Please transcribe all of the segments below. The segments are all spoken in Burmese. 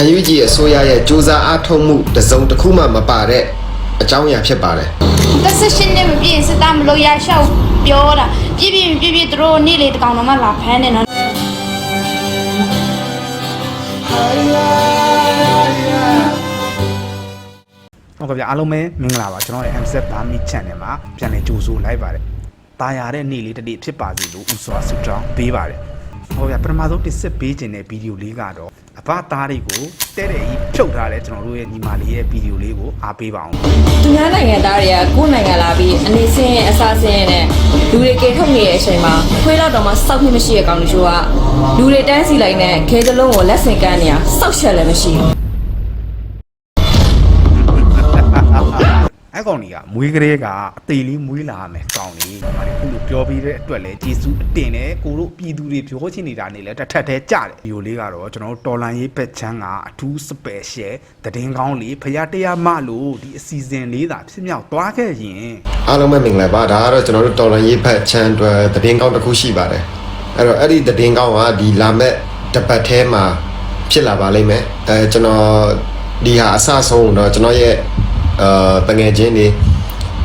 အယူကြီးအစိုးရရဲ့စူးစမ်းအားထုတ်မှုတစ်စုံတစ်ခုမှမပါတဲ့အကြောင်းအရာဖြစ်ပါတယ်တက်ဆက်ရှင်နဲ့မပြည့်စစ်သားမလို့ရရှောက်ပြောတာပြည့်ပြည့်ပြည့်ပြည့်သူတို့နေ့လေတကောင်တော့မှလာဖမ်းနေနော်ဟုတ်ကဲ့ဗျအားလုံးပဲမင်္ဂလာပါကျွန်တော်ရဲ့ MZ ဘာမီ channel မှာပြန်လည်ကြိုဆိုလိုက်ပါတယ်။ตาရတဲ့နေ့လေးတစ်နေ့ဖြစ်ပါစေလို့ဥစွာဆုတောင်းပေးပါတယ်။ ဟုတ်ဗျပထမဆုံးတစ်ဆက်ပေးခြင်းတဲ့ဗီဒီယိုလေးကတော့အဘသားတွေကိုတဲ့တဲ့ကြီးဖြုတ်ထားတဲ့ကျွန်တော်တို့ရဲ့ညီမလေးရဲ့ဗီဒီယိုလေးကိုအားပေးပါအောင်သူများနိုင်ငံသားတွေကကိုယ့်နိုင်ငံလာပြီးအနေစင်းရဲ့အစားစင်းရဲ့နဲ့လူတွေကေထုတ်နေတဲ့အချိန်မှာခွေးတော့တော့မှစောက်ဖြစ်မရှိတဲ့ကောင်တချို့ကလူတွေတန်းစီလိုက်နဲ့ခဲစလုံးကိုလက်ဆင့်ကမ်းနေရစောက်ချက်လည်းမရှိဘူး။ အဲ့ကောင်ကြီးကမွေးကလေးကအသေးလေးမွေးလာမယ်ကောင်လေး။ဒါမှခုလိုပြောပြီးတဲ့အတွက်လည်းဂျေစုအတင်နဲ့ကိုတို့ပြည်သူတွေပြောချင်နေတာနေလဲတစ်ထက်တည်းကြတယ်။ဗီဒီယိုလေးကတော့ကျွန်တော်တို့တော်လန်ရေးဘက်ချမ်းကအထူး special သတင်းကောင်းလေးဖရားတရားမလို့ဒီအစီအစဉ်လေးသာဖြစ်မြောက်သွားခဲ့ရင်အားလုံးပဲမင်္ဂလာပါဒါကတော့ကျွန်တော်တို့တော်လန်ရေးဖက်ချန်အတွက်သတင်းကောင်းတစ်ခုရှိပါတယ်အဲ့တော့အဲ့ဒီသတင်းကောင်းကဒီလာမဲ့တစ်ပတ်ထဲမှာဖြစ်လာပါလိမ့်မယ်အဲကျွန်တော်ဒီဟာအဆဆုံးတော့ကျွန်တော်ရဲ့ အာတငယ်ချင်းတွေ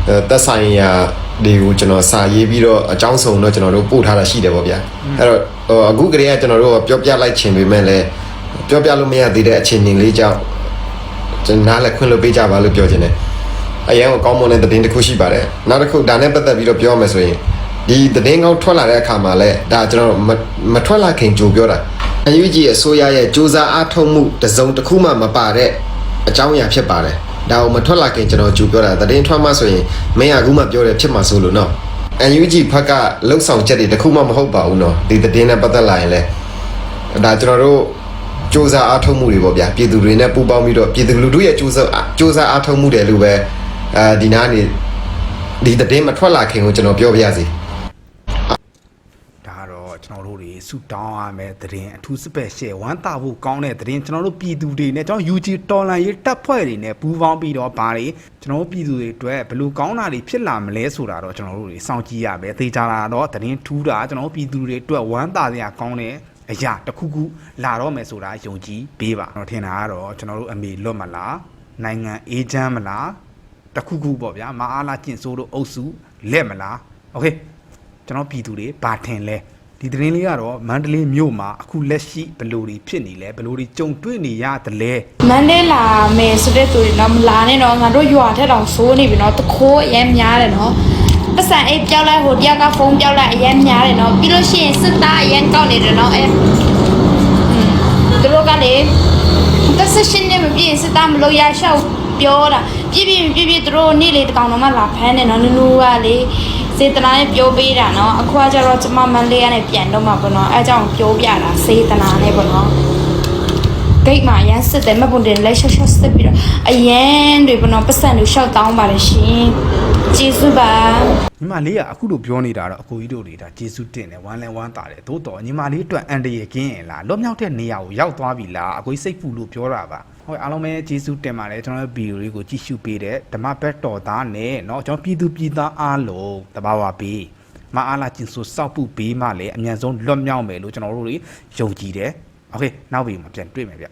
အဲသက်ဆိုင်ရာတွေကိုကျွန်တော်စာရေးပြီးတော့အကြောင်းစုံတော့ကျွန်တော်တို့ပို့ထားတာရှိတယ်ပေါ့ဗျာအဲ့တော့ဟိုအခုကလေးကကျွန်တော်တို့ကပြောပြလိုက်ချင်ပေမဲ့လည်းပြောပြလို့မရသေးတဲ့အခြေအနေလေးကြောင့်ကျွန်တော်နားလည်းခွင့်လွှတ်ပေးကြပါလို့ပြောချင်တယ်အရင်ကကောင်းမွန်တဲ့သတင်းတစ်ခုရှိပါတယ်နောက်တစ်ခုဒါနဲ့ပတ်သက်ပြီးတော့ပြောမယ်ဆိုရင်ဒီသတင်းကောင်းထွက်လာတဲ့အခါမှာလဲဒါကျွန်တော်မမထွက်လာခင်ကြိုပြောတာအယူကြီးအစိုးရရဲ့စူးစမ်းအားထုတ်မှုတစ်စုံတစ်ခုမှမပါတဲ့အကြောင်းအရာဖြစ်ပါတယ် ဒါကိုမထွက်လာခင်ကျွန်တော်ကြိုပြောတာသတင်းထွက်မှဆိုရင်မင်းကအခုမှပြောတယ်ဖြစ်မှာဆိုလို့နော်အယူကြီးဖက်ကလှုပ်ဆောင်ချက်တွေတစ်ခုမှမဟုတ်ပါဘူးနော်ဒီသတင်းနဲ့ပတ်သက်လာရင်လဲဒါကျွန်တော်တို့စူးစမ်းအားထုတ်မှုတွေပေါ့ဗျာပြည်သူတွေနဲ့ပူးပေါင်းပြီးတော့ပြည်သူလူထုရဲ့စူးစမ်းစူးစမ်းအားထုတ်မှုတယ်လို့ပဲအဲဒီနားနေဒီသတင်းမထွက်လာခင်ကိုကျွန်တော်ပြောပြရစီဒါ ကတော့ကျွန်တော်တို့တွေဆူတောင်းရမယ်သတင်းအထူး special ဝမ်းတာဖို့ကောင်းတဲ့သတင်းကျွန်တော်တို့ပြည်သူတွေနဲ့ကျွန်တော် UG တော်လန်ရေးတပ်ဖွဲ့တွေနဲ့ပူးပေါင်းပြီးတော့ဗာတွေကျွန်တော်တို့ပြည်သူတွေအတွက်ဘယ်လိုကောင်းတာတွေဖြစ်လာမလဲဆိုတာတော့ကျွန်တော်တို့တွေစောင့်ကြည့်ရမယ်သေချာလာတော့သတင်းထူးတာကျွန်တော်တို့ပြည်သူတွေအတွက်ဝမ်းတာစရာကောင်းတဲ့အရာတစ်ခုခုလာတော့မယ်ဆိုတာယုံကြည်ပေးပါကျွန်တော်ထင်တာကတော့ကျွန်တော်တို့အမေလွတ်မလားနိုင်ငံအေးချမ်းမလားတစ်ခုခုပေါ့ဗျာမအားလားကျင့်ဆိုးတို့အုပ်စုလက်မလားโอเค ကျွန်တော်ပြည်သူတွေဘာထင်လဲ ဒီသတင်းလေးကတော့မန္တလေးမြို့မှာအခုလက်ရှိဘယ်လိုတွေဖြစ်နေလဲဘယ်လိုတွေကြုံတွေ့နေရတယ်လဲမန္တလေးလာမယ်ဆိုတဲ့သူတွေတော့မလာနဲ့တော့ငါတို့ရွာထက်တောင်ဆိုးနေပြီနော်တခိုးအရင်များတယ်နော်ပတ်စံအိတ်ပြောက်လိုက်ဟိုတယောက်ကဖုန်းပြောက်လိုက်အရင်များတယ်နော်ပြီးလို့ရှိရင်စစ်သားအရင်ကောက်နေတယ်နော်အဲသူတို့ကလေတက်ဆက်ရှင်နဲ့မပြည့်စစ်သားမလို့ရရှောက်ပြောတာပြည့်ပြည့်ပြည့်ပြည့်သူတို့နေ့လေတကောင်တော့မှလာဖမ်းနေနော်နူးနူးကလေ စေတနာနဲ့ပြောပေးတာနော်အခုကကျတော့ကျမမန္တလေးကနေပြန်တော့မှာပေါ့နော်အဲအကြောင်းပြောပြတာစေတနာနဲ့ပေါ့နော်ဂိတ်မှာအရန်စစ်တယ်မပုံတင်လက်ရှော့ရှော့စစ်ပြီးတော့အရန်တွေဘနော်ပတ်စံတွေရှောက်တောင်းပါတယ်ရှင်ကျေးဇူးပါညီမလေးကအခုလိုပြောနေတာတော့အကိုကြီးတို့တွေဒါဂျေစုတင်တယ်ဝမ်းလဲဝမ်းတာတယ်သို့တော်ညီမလေးအတွက်အန်တရကင်းရင်လားလွတ်မြောက်တဲ့နေရာကိုရောက်သွားပြီလားအကိုကြီးစိတ်ပူလို့ပြောတာပါ ဟုတ်အားလုံးပဲဂျေစုတင်ပါတယ်ကျွန်တော်တို့ဗီဒီယိုလေးကိုကြည့်ရှုပေးတဲ့ဓမ္မဘက်တော်သားနဲ့เนาะကျွန်တော်ပြည်သူပြည်သားအားလုံးတဘာဝပေးမအားလာကျင်ဆိုစောက်ပုပေးမှလည်းအမြန်ဆုံးလွတ်မြောက်မယ်လို့ကျွန်တော်တို့တွေယုံကြည်တယ်โอเคနောက်ဗီဒီယိုမှာပြန်တွေ့မယ်ဗျ